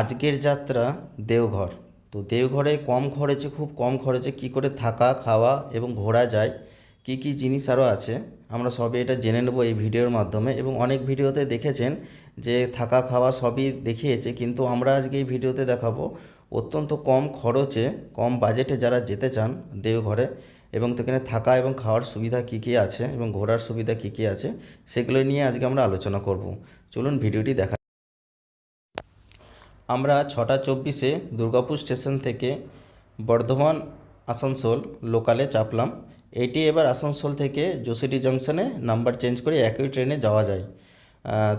আজকের যাত্রা দেওঘর। তো দেওঘরে কম খরচে, খুব কম খরচে কী করে থাকা, খাওয়া এবং ঘোরা যায়, কী কী জিনিস আরও আছে, আমরা সবই এটা জেনে নেব এই ভিডিওর মাধ্যমে এবং অনেক ভিডিওতে দেখেছেন যে থাকা, খাওয়া সবই দেখিয়েছে, কিন্তু আমরা আজকে এই ভিডিওতে দেখাবো অত্যন্ত কম খরচে, কম বাজেটে যারা যেতে চান দেওঘরে এবং সেখানে থাকা এবং খাওয়ার সুবিধা কী কী আছে এবং ঘোরার সুবিধা কী কী আছে, সেগুলো নিয়ে আজকে আমরা আলোচনা করব। চলুন ভিডিওটি দেখা আমরা ছটা চব্বিশে দুর্গাপুর স্টেশন থেকে বর্ধমান আসানসোল লোকালে চাপলাম। এটি এবার আসানসোল থেকে যোশিটি জাংশনে নাম্বার চেঞ্জ করে একই ট্রেনে যাওয়া যায়।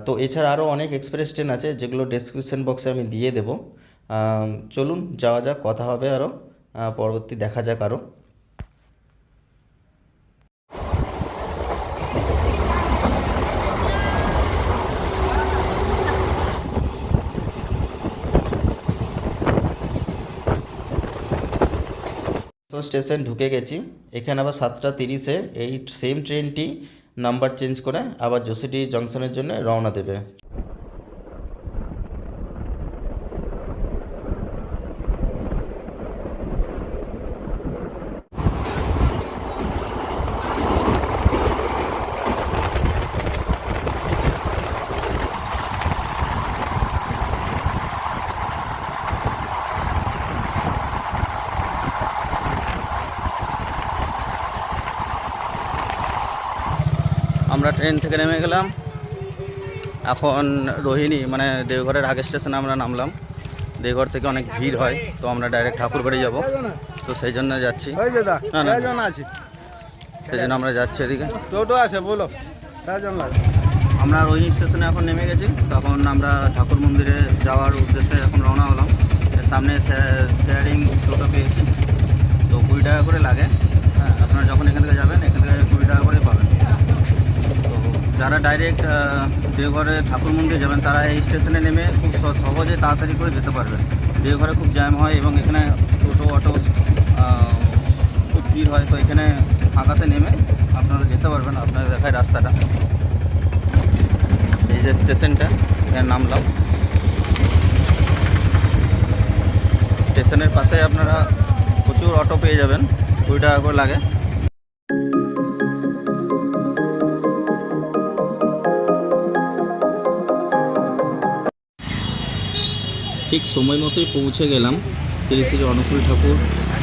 তো এছাড়া আরও অনেক এক্সপ্রেস ট্রেন আছে, যেগুলো ডেসক্রিপশন বক্সে আমি দিয়ে দেব। চলুন যাওয়া যাক, কথা হবে আরও। পরবর্তী দেখা যাক আরও। তো স্টেশন ঢুকে গেছি। এখানে আবার সাতটা তিরিশে এই সেম ট্রেনটি নাম্বার চেঞ্জ করে আবার জোসিটি জংশনের জন্য রওনা দেবে আমরা ট্রেন থেকে নেমে গেলাম এখন রোহিণী মানে দেওঘরের আগে স্টেশনে আমরা নামলাম। দেওঘর থেকে অনেক ভিড় হয় তো আমরা ডাইরেক্ট ঠাকুরবাড়ি যাব। তো সেই জন্য যাচ্ছি। সেই জন্য আমরা যাচ্ছি এদিকে। টোটো আছে বলো। আমরা রোহিণী স্টেশনে এখন নেমে গেছি তখন আমরা ঠাকুর মন্দিরে যাওয়ার উদ্দেশ্যে এখন রওনা হলাম। এর সামনে শেয়ারিং টোটো পেয়েছি। তো কুড়ি টাকা করে লাগে। হ্যাঁ আপনারা যখন এখান থেকে যাবেন এখান থেকে কুড়ি টাকা করে পাবেন। যারা ডাইরেক্ট দেওঘরে ঠাকুর মন্দির যাবেন, তারা এই স্টেশনে নেমে খুব সহজে তাড়াতাড়ি করে যেতে পারবেন। দেওঘরে খুব জ্যাম হয় এবং এখানে টোটো, অটো খুব ভিড় হয়। তো এখানে ফাঁকাতে নেমে আপনারা যেতে পারবেন আপনারা দেখায় রাস্তাটা। এই যে স্টেশনটা এখানে নামলাম। স্টেশনের পাশে আপনারা প্রচুর অটো পেয়ে যাবেন, কুড়ি টাকা করে লাগে। ঠিক সময় মতোই পৌঁছে গেলাম শ্রী শ্রী অনুকূল ঠাকুর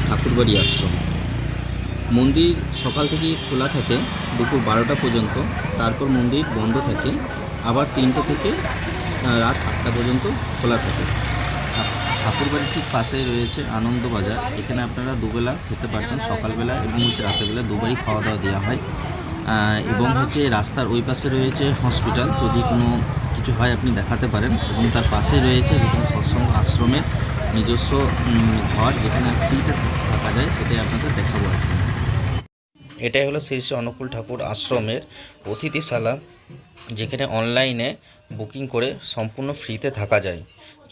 ঠাকুরবাড়ি আশ্রম। মন্দির সকাল থেকে খোলা থাকে, দুপুর বারোটা পর্যন্ত। তারপর মন্দির বন্ধ থাকে, আবার তিনটে থেকে রাত আটটা পর্যন্ত খোলা থাকে। ঠাকুরবাড়ির ঠিক পাশেই রয়েছে আনন্দ বাজার। এখানে আপনারা দুবেলা খেতে পারবেন সকালবেলা এবং হচ্ছে রাতেরবেলা দুবারই খাওয়া দাওয়া দেওয়া হয় এবং হচ্ছে রাস্তার ওই পাশে রয়েছে হসপিটাল। যদি কোনো কিছু হয় আপনি দেখাতে পারেন এবং তার পাশে রয়েছে যেখানে সৎসঙ্গ আশ্রমের নিজস্ব ঘর যেখানে ফ্রিতে থাকা যায়, সেটাই আপনাদের দেখাবো আজকে। এটাই হলো শ্রী শ্রী অনুকূল ঠাকুর আশ্রমের অতিথিশালা যেখানে অনলাইনে বুকিং করে সম্পূর্ণ ফ্রিতে থাকা যায়।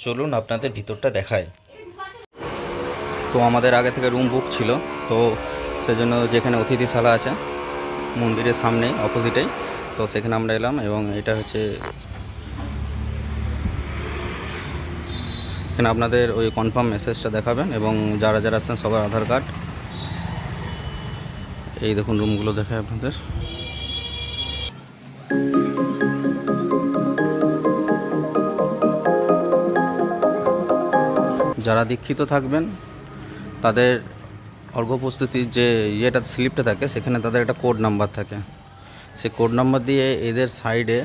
চলুন আপনাদের ভিতরটা দেখায় তো আমাদের আগে থেকে রুম বুক ছিল, তো সেজন্য যেখানে অতিথিশালা আছে, মন্দিরের সামনে অপোজিটেই, তো সেখানে আমরা এলাম এবং এটা হচ্ছে এখানে আপনাদের ওই কনফার্ম মেসেজটা দেখাবেন এবং যারা যারা আসছেন সবার আধার কার্ড এই দেখুন রুমগুলো দেখায় আপনাদের। যারা দীক্ষিত থাকবেন, তাদের অর্ঘ্য প্রস্তুতির যে ইয়েটা, স্লিপটা থাকে, সেখানে তাদের একটা কোড নাম্বার থাকে। সেই কোড নাম্বার দিয়ে এদের সাইডে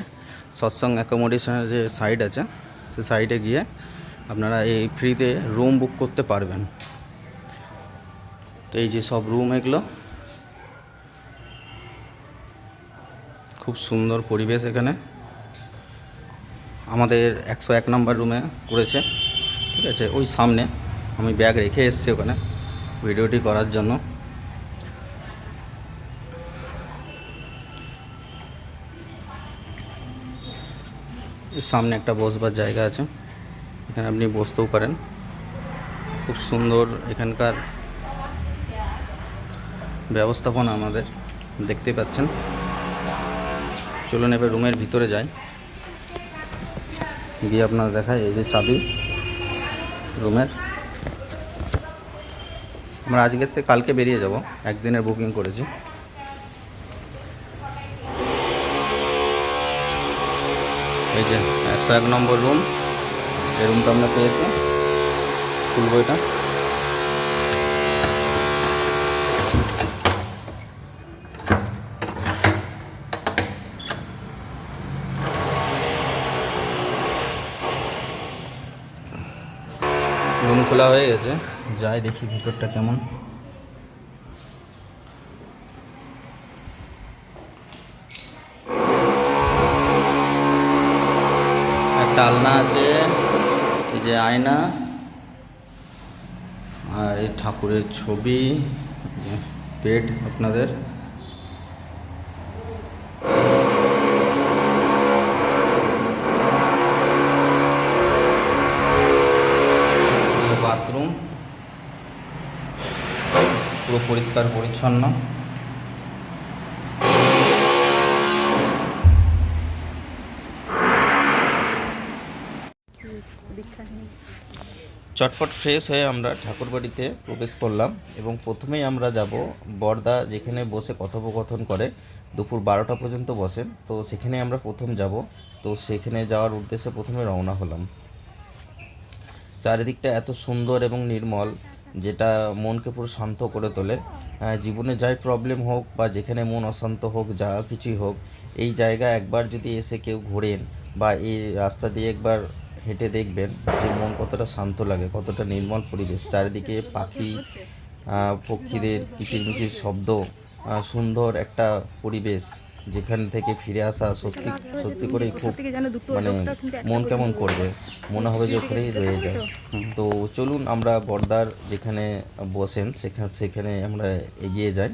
সৎসঙ্গ অ্যাকোমোডেশনের যে সাইড আছে সে সাইডে গিয়ে আপনারা এই ফ্রিতে রুম বুক করতে পারবেন। তো এই যে সব রুম এগুলো, খুব সুন্দর পরিবেশ এখানে। আমাদের একশো এক নম্বর রুমে করেছে, ঠিক আছে? ওই সামনে আমি ব্যাগ রেখে এসেছি ওখানে ভিডিওটি করার জন্য। সামনে একটা বসবার জায়গা আছে। আপনি বসতেও পারেন। খুব সুন্দর এখানকার ব্যবস্থাপনা আমাদের, দেখতে পাচ্ছেন। চলুন এবার রুমের ভিতরে যাই। গিয়ে আপনার দেখায় এই যে চাবি রুমের। আমরা আজকের থেকে কালকে বেরিয়ে যাব, একদিনের বুকিং করেছি। এই যে একশো এক নম্বর রুম। এই রুমটা আমরা পেয়েছি। খুলবো এটা রুম খোলা হয়ে গেছে। যাই দেখি ভিতরটা কেমন। একটা আলনা আছে। যে আয়না আর এই ঠাকুরের ছবি পেট আপনাদের। বাথরুম পুরো পরিষ্কার পরিচ্ছন্ন। চটপট ফ্রেশ হয়ে আমরা ঠাকুরবাড়িতে প্রবেশ করলাম এবং প্রথমেই আমরা যাব বর্দা, যেখানে বসে কথোপকথন করে। দুপুর বারোটা পর্যন্ত বসেন তো সেখানে আমরা প্রথম যাব। তো সেখানে যাওয়ার উদ্দেশ্যে প্রথমে রওনা হলাম। চারিদিকটা এত সুন্দর এবং নির্মল, যেটা মনকে পুরো শান্ত করে তোলে। জীবনে যাই প্রবলেম হোক বা যেখানে মন অশান্ত হোক, যা কিছুই হোক, এই জায়গা একবার যদি এসে কেউ ঘোরেন বা এই রাস্তা দিয়ে একবার হেঁটে দেখবেন যে মন কতটা শান্ত লাগে কতটা নির্মল পরিবেশ। চারিদিকে পাখি পক্ষীদের কিচিরমিচির শব্দ সুন্দর একটা পরিবেশ যেখান থেকে ফিরে আসা সত্যি সত্যি করেই খুব মানে মন কেমন করবে? মনে হবে যে ওখানেই রয়ে যায়। তো চলুন আমরা বর্দার যেখানে বসেন সেখানে সেখানে আমরা এগিয়ে যাই।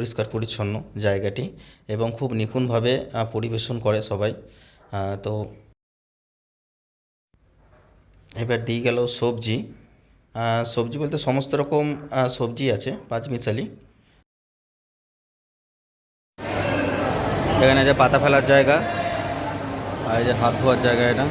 পরিষ্কার পরিচ্ছন্ন জায়গাটি এবং খুব নিপুণভাবে পরিবেশন করে সবাই। তো এবার দিয়ে গেল সবজি। সবজি বলতে সমস্ত রকম সবজি আছে পাঁচমিশালি এখানে যে পাতা ফেলার জায়গা, আর এই যে হাত ধোয়ার জায়গা এটা।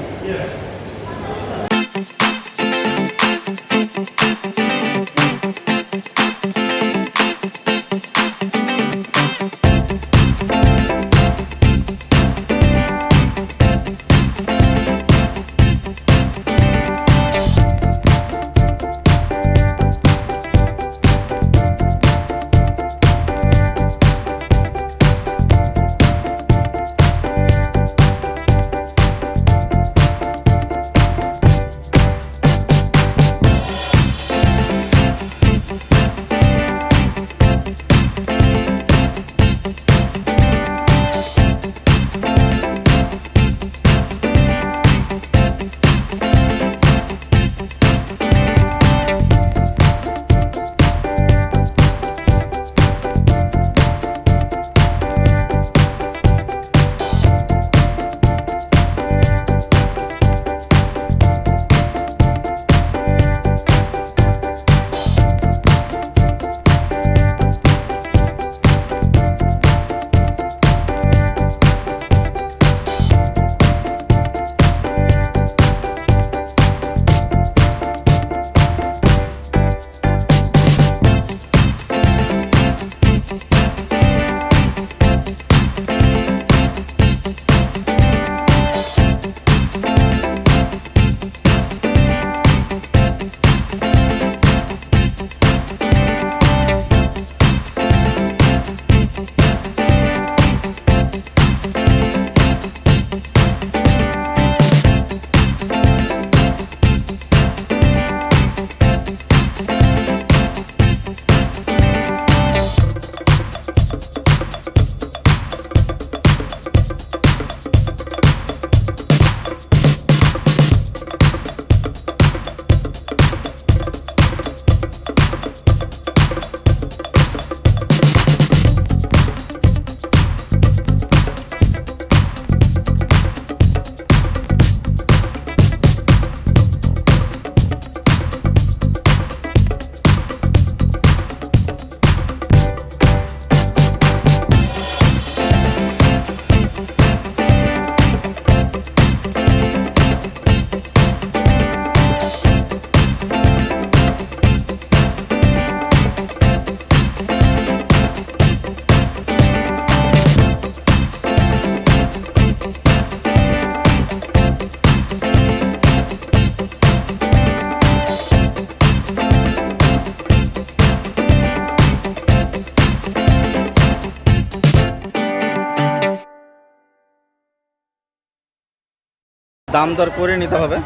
দাম দর করে নিতে হবে,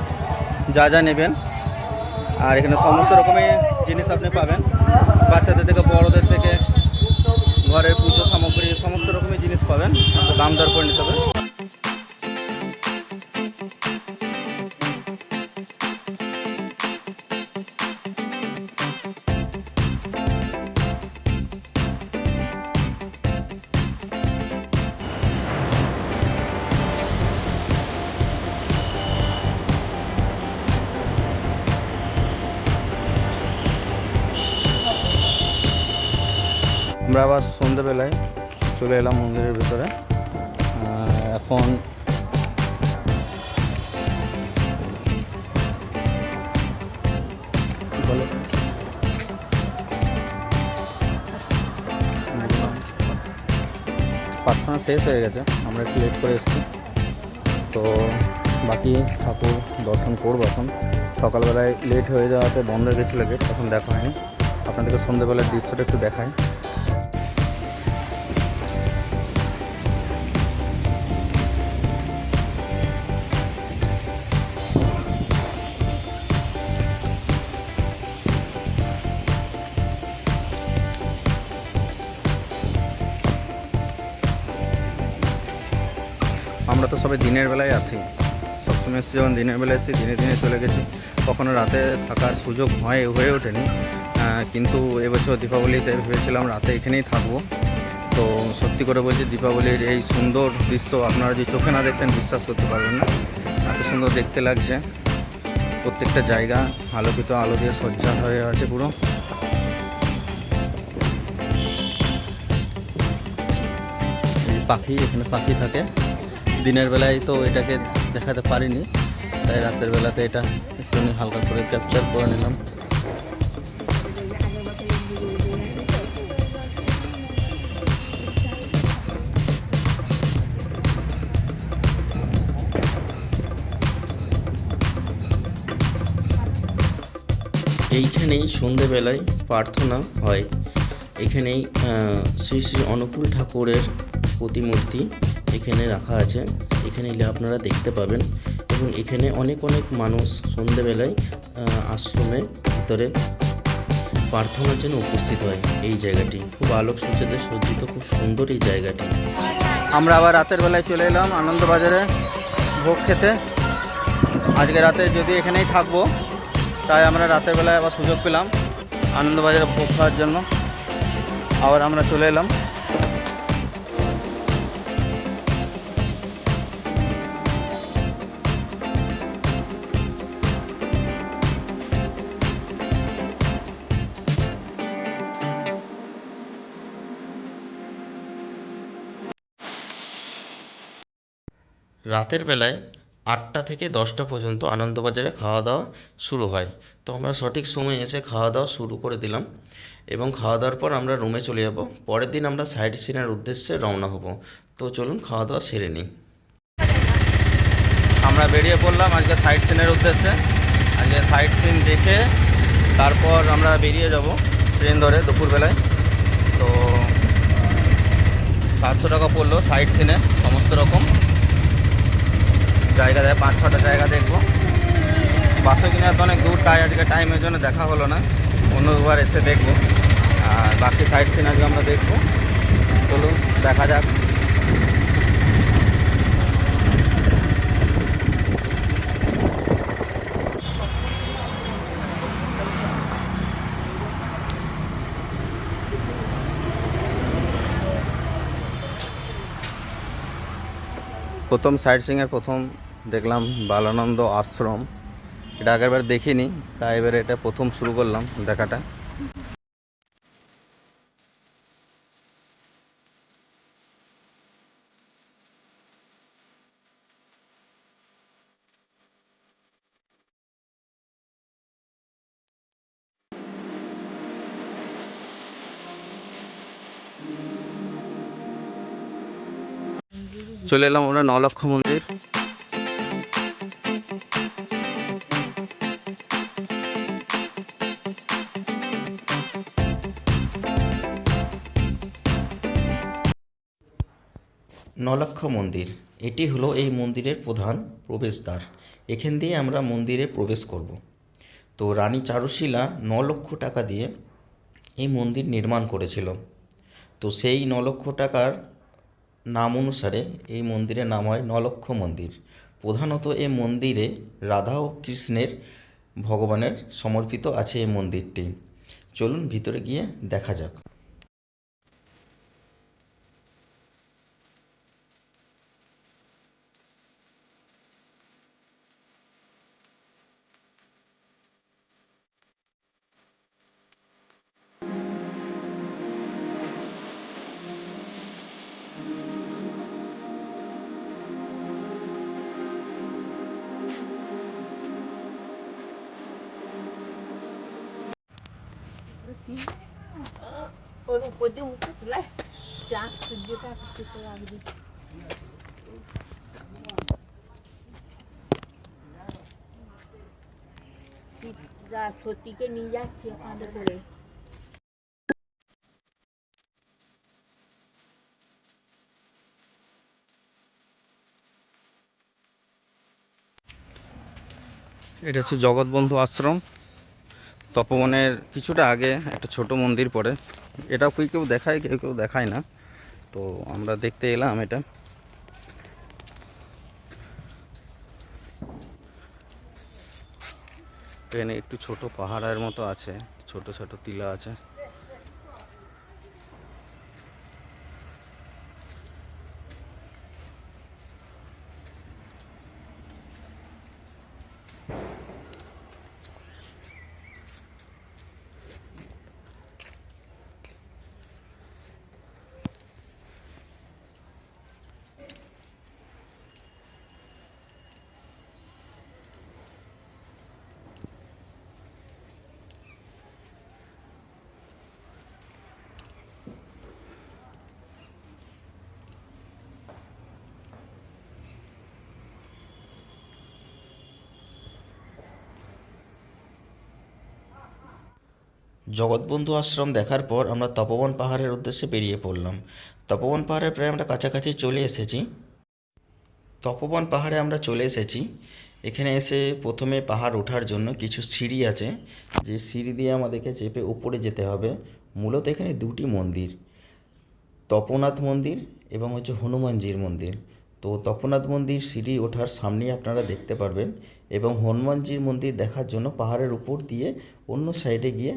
যা যা নেবেন। আর এখানে সমস্ত রকমের জিনিস আপনি পাবেন। বাচ্চাদের থেকে, বড়দের থেকে, ঘরের পুজো সামগ্রী, সমস্ত রকমের জিনিস পাবেন। দাম দর করে নিতে হবে। চলে এলাম মন্দিরের ভিতরে। এখন প্রার্থনা শেষ হয়ে গেছে, আমরা একটু লেট করে এসেছি। তো বাকি ঠাকুর দর্শন করব এখন। সকালবেলায় লেট হয়ে যাওয়াতে বন্ধ হয়ে গেছিল গেট তখন দেখা হয়নি। আপনাদেরকে সন্ধ্যেবেলার দৃশ্যটা একটু দেখায় সবাই দিনের বেলায় আসি সবসময় এসেছি, যখন দিনের বেলায় এসেছি, দিনে দিনে চলে গেছি। কখনো রাতে থাকার সুযোগ হয়, হয়ে ওঠেনি। কিন্তু এবছর দীপাবলিতে ভেবেছিলাম রাতে এখানেই থাকব। তো সত্যি করে বলছি, দীপাবলির এই সুন্দর দৃশ্য আপনারা যদি চোখে না দেখতেন, বিশ্বাস করতে পারবেন না। এত সুন্দর দেখতে লাগছে। প্রত্যেকটা জায়গা আলোকিত, আলো দিয়ে সজ্জা হয়ে আছে পুরো। পাখি, এখানে পাখি থাকে। দিনের বেলায় তো এটাকে দেখাতে পারিনি, তাই রাতের বেলাতে এটা একটু হালকা করে ক্যাপচার করে নিলাম। এইখানেই সন্ধেবেলায় প্রার্থনা হয়। এখানেই শ্রী শ্রী অনুকূল ঠাকুরের প্রতিমূর্তি এখানে রাখা আছে। এখানে এলে আপনারা দেখতে পাবেন এবং এখানে অনেক অনেক মানুষ সন্ধেবেলায় আশ্রমে ভিতরে প্রার্থনার জন্য উপস্থিত হয় এই জায়গাটি। খুব আলোক সজ্জাতে সজ্জিত, খুব সুন্দর এই জায়গাটি। আমরা আবার রাতের বেলায় চলে এলাম আনন্দবাজারে ভোগ খেতে। আজকে রাতে যদি এখানেই থাকব, তাই আমরা রাতের বেলায় আবার সুযোগ পেলাম আনন্দবাজারে ভোগ খাওয়ার জন্য। আবার আমরা চলে এলাম। রাতের বেলায় আটটা থেকে দশটা পর্যন্ত আনন্দবাজারে খাওয়া দাওয়া শুরু হয়। তো আমরা সঠিক সময়ে এসে খাওয়া দাওয়া শুরু করে দিলাম এবং খাওয়া দাওয়ার পর আমরা রুমে চলে যাব। পরের দিন আমরা সাইড সিনের উদ্দেশ্যে রওনা হব। তো চলুন খাওয়া দাওয়া সেরে নিই। আমরা বেরিয়ে পড়লাম আজকে সাইড সিনের উদ্দেশ্যে। আজকে সাইড সিন দেখে তারপর আমরা বেরিয়ে যাব ট্রেন ধরে দুপুরবেলায়। তো সাতশো টাকা পড়ল সাইড সিনে, সমস্ত রকম। জায়গা দেয়, পাঁচ ছটা জায়গা দেখব। বাসও কিনে তো অনেক দূর, তাই আজকে টাইমের জন্য দেখা হলো না। অন্যবার এসে দেখব। আর বাকি সাইড সিন আজকে আমরা দেখব। চলুন দেখা যাক। প্রথম সাইড সিংয়ের প্রথম দেখলাম বালানন্দ আশ্রম। এটা আগেরবার দেখিনি, তাই এবারে এটা প্রথম শুরু করলাম দেখাটা। চলে এলাম আমরা নলক্ষ মন্দির। নলক্ষ মন্দির। এটি হলো এই মন্দিরের প্রধান প্রবেশদ্বার। এখান দিয়ে আমরা মন্দিরে প্রবেশ করব। তো রানী চারুশীলা ন লক্ষ টাকা দিয়ে এই মন্দির নির্মাণ করেছিল। তো সেই ন লক্ষ টাকার নাম অনুসারে এই মন্দিরের নাম হয় নলক্ষ মন্দির। প্রধানত এই মন্দিরে রাধা ও কৃষ্ণের ভগবানের সমর্পিত আছে এই মন্দিরটি। চলুন ভিতরে গিয়ে দেখা যাক। সত্যিকে নিয়ে যাচ্ছি করে এটা হচ্ছে জগৎবন্ধু আশ্রম। তপবনের কিছুটা আগে একটা ছোট মন্দির পড়ে। এটা কেউ কেউ দেখায়, কেউ কেউ দেখায় না। তো আমরা দেখতে এলাম এটা। এখানে একটু ছোট পাহাড়ের মতো আছে, ছোট ছোট টিলা আছে। জগৎবন্ধু আশ্রম দেখার পর আমরা তপবন পাহাড়ের উদ্দেশ্যে বেরিয়ে পড়লাম। তপবন পাহাড়ে প্রায় আমরা কাছাকাছি চলে এসেছি। তপবন পাহাড়ে আমরা চলে এসেছি। এখানে এসে প্রথমে পাহাড় ওঠার জন্য কিছু সিঁড়ি আছে। যে সিঁড়ি দিয়ে আমাদেরকে চেপে উপরে যেতে হবে। মূলত এখানে দুটি মন্দির, তপনাথ মন্দির এবং হচ্ছে হনুমানজির মন্দির। তো তপনাথ মন্দির সিঁড়ি ওঠার সামনেই আপনারা দেখতে পারবেন এবং হনুমানজির মন্দির দেখার জন্য পাহাড়ের উপর দিয়ে অন্য সাইডে গিয়ে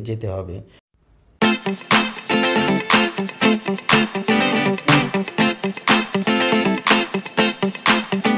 যেতে হবে Thank you.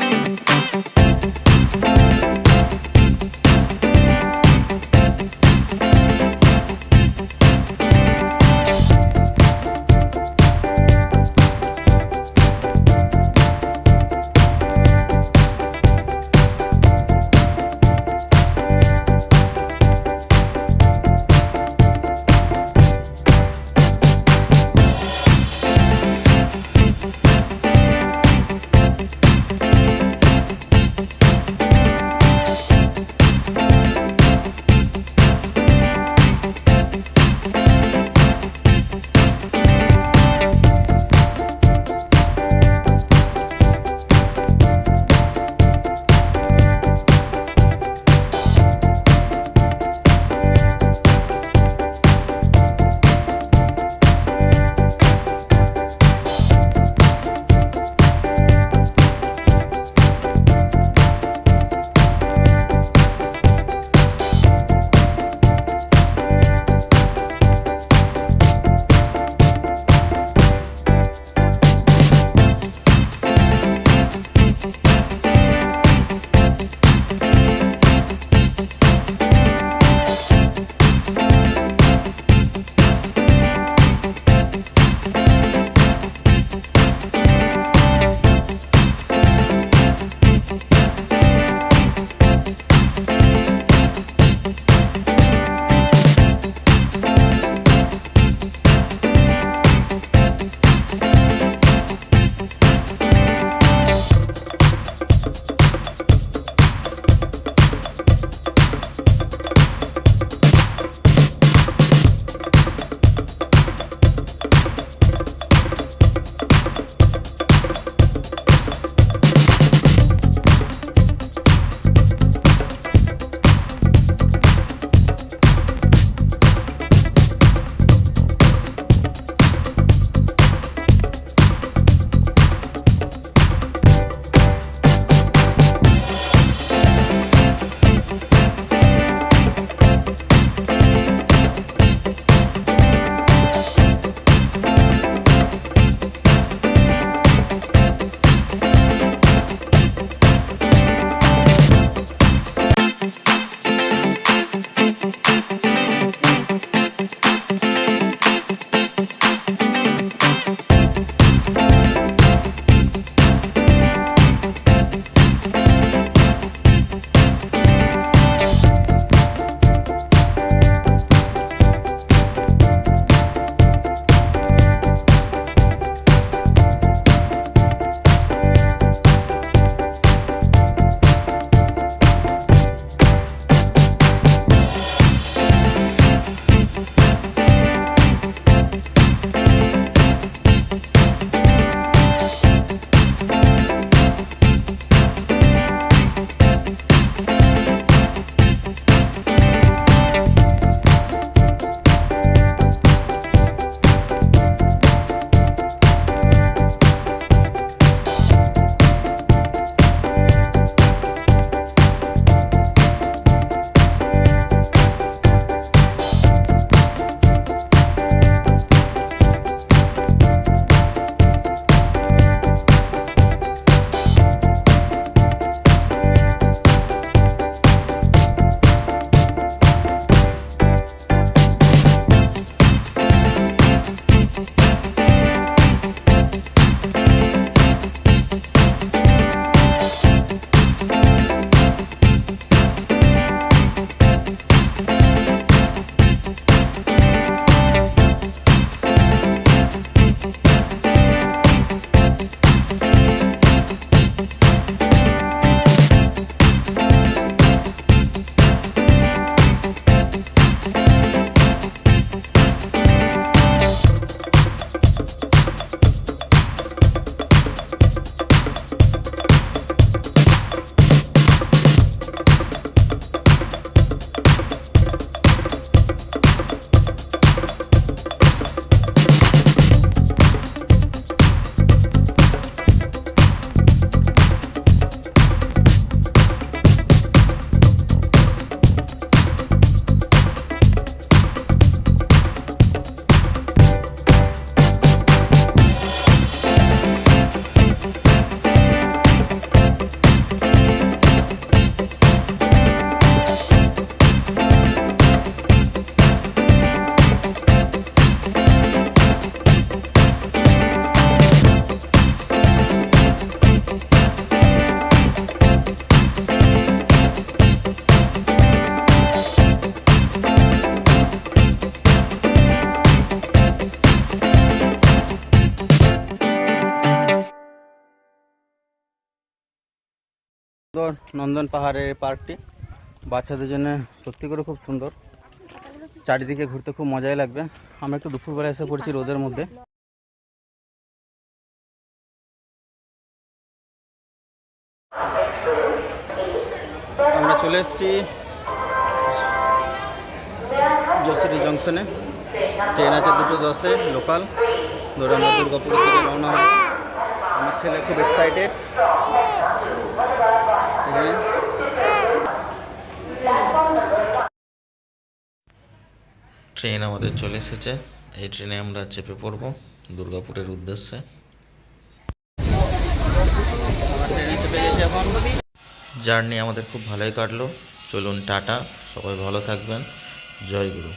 সুন্দর নন্দন পাহাড়ের পার্কটি। বাচ্চাদের জন্য সত্যি করে খুব সুন্দর। চারিদিকে ঘুরতে খুব মজাই লাগবে। আমরা একটু দুপুরবেলা এসে পড়ছি রোদের মধ্যে। আমরা চলে এসেছি যশোরি জংশনে। ট্রেন আছে দুটো দশে, লোকাল। ধরে আমরা দুর্গাপুর থেকে রওনা হব আমার ছেলে খুব এক্সাইটেড ট্রেন আমাদের চলে এসেছে। এই ট্রেনে আমরা চেপে পড়ব দুর্গাপুরের উদ্দেশ্যে। জার্নি আমাদের খুব ভালোই কাটলো। চলুন টাটা। সবাই ভালো থাকবেন। জয় গুরু।